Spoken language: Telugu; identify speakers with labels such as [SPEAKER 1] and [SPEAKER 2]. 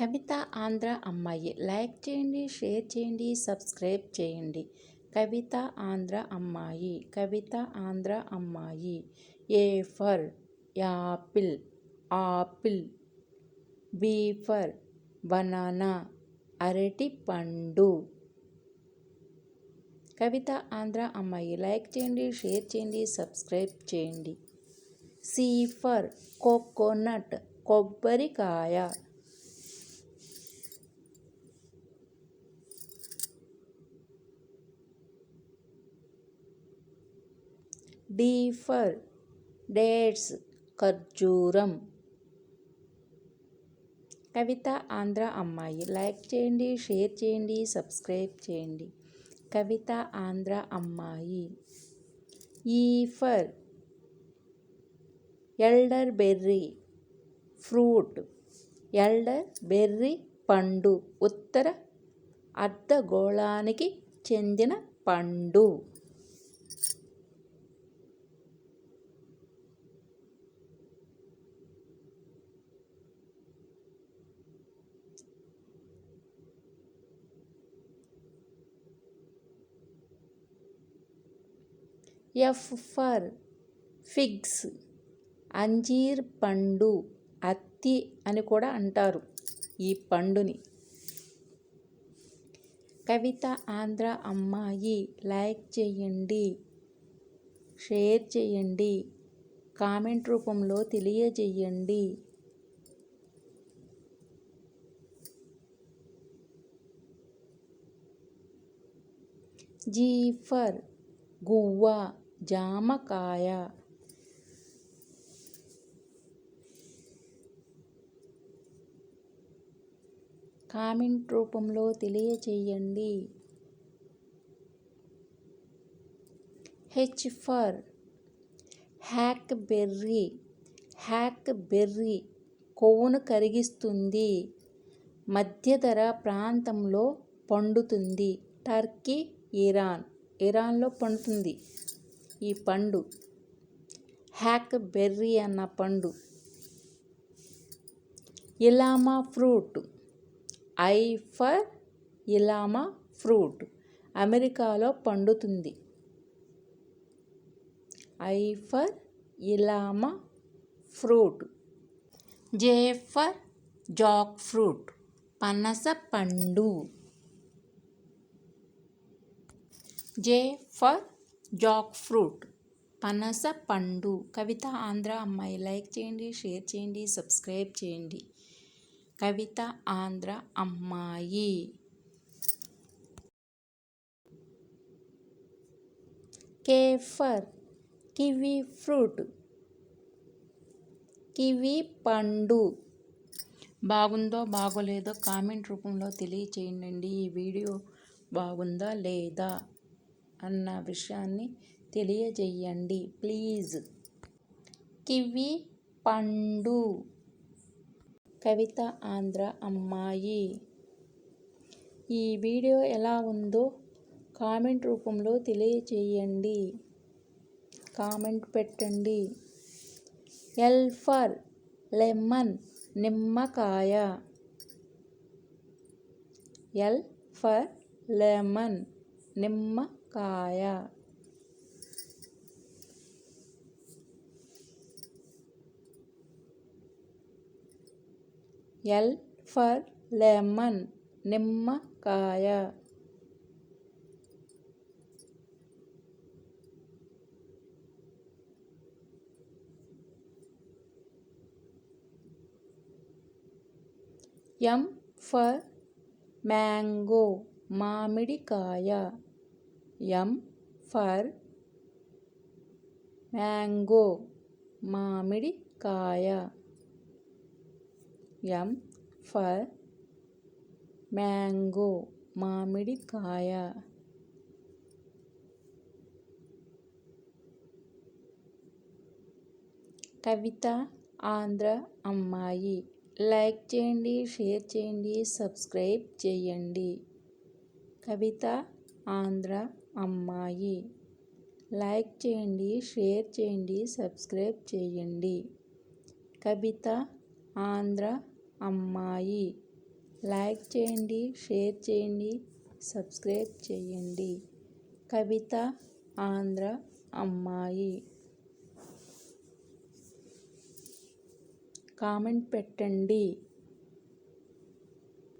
[SPEAKER 1] కవిత ఆంధ్ర అమ్మాయి. లైక్ చేయండి షేర్ చేయండి సబ్స్క్రైబ్ చేయండి. కవిత ఆంధ్ర అమ్మాయి. కవిత ఆంధ్ర అమ్మాయి. A for apple apple B for banana అరటి పండు. కవిత ఆంధ్ర అమ్మాయి. లైక్ చేయండి షేర్ చేయండి సబ్స్క్రైబ్ చేయండి. సి ఫర్ కోకోనట్ కొబ్బరికాయ. డీఫర్ డేట్స్ ఖర్జూరం. కవిత ఆంధ్ర అమ్మాయి. లైక్ చేయండి షేర్ చేయండి సబ్స్క్రైబ్ చేయండి. కవిత ఆంధ్ర అమ్మాయి. E for elderberry fruit. Elderberry పండు. ఉత్తర అర్ధగోళానికి చెందిన పండు. ఎఫ్ ఫర్ ఫిగ్స్ అంజీర్ పండు అత్తి అని కూడా అంటారు ఈ పండుని. కవిత ఆంధ్ర అమ్మాయి లైక్ చేయండి షేర్ చేయండి కామెంట్ రూపంలో తెలియజేయండి. జీ ఫర్ గువ్వ జామకాయ కామెంట్ రూపంలో తెలియచేయండి. H for hackberry hackberry కొవ్వును కరిగిస్తుంది మధ్యధర ప్రాంతంలో పండుతుంది టర్కీ ఇరాన్ ఇరాన్లో పండుతుంది. ఈ పండు. హ్యాక్ బెర్రీ అన్న పండు. Ilama fruit. I for ilama fruit. అమెరికాలో పండుతుంది. I for ilama fruit. J for jackfruit. పనస పండు. జే ఫర్ జాక్ ఫ్రూట్ పనస పండు. కవిత ఆంధ్ర అమ్మాయి. లైక్ చేయండి షేర్ చేయండి సబ్స్క్రైబ్ చేయండి. కవిత ఆంధ్ర అమ్మాయి. కేఫర్ కివి ఫ్రూట్ కివి పండు. బాగుందో బాగోలేదో కామెంట్ రూపంలో తెలియచేయండి ఈ వీడియో బాగుందా లేదా? అన్న విషయాన్ని తెలియజేయండి. ప్లీజ్. కివి పండు. కవిత ఆంధ్ర అమ్మాయి. ఈ వీడియో ఎలా ఉందో కామెంట్ రూపంలో తెలియచేయండి కామెంట్ పెట్టండి. ఎల్ ఫర్ లెమన్ నిమ్మకాయ. ఎల్ ఫర్ లెమన్ కాయ ఎల్ ఫర్ లెమన్ నిమ్మకాయ ఎం ఫర్ మ్యాంగో మామిడికాయ. ఎం ఫర్ మ్యాంగో మామిడికాయ ఎం ఫర్ మ్యాంగో మామిడికాయ కవిత ఆంధ్ర అమ్మాయి. లైక్ చేయండి షేర్ చేయండి సబ్స్క్రైబ్ చేయండి. కవిత ఆంధ్ర అమ్మాయి. లైక్ చేయండి షేర్ చేయండి సబ్స్క్రైబ్ చేయండి. కవిత ఆంధ్ర అమ్మాయి. లైక్ చేయండి షేర్ చేయండి సబ్స్క్రైబ్ చేయండి. కవిత ఆంధ్ర అమ్మాయి. కామెంట్ పెట్టండి.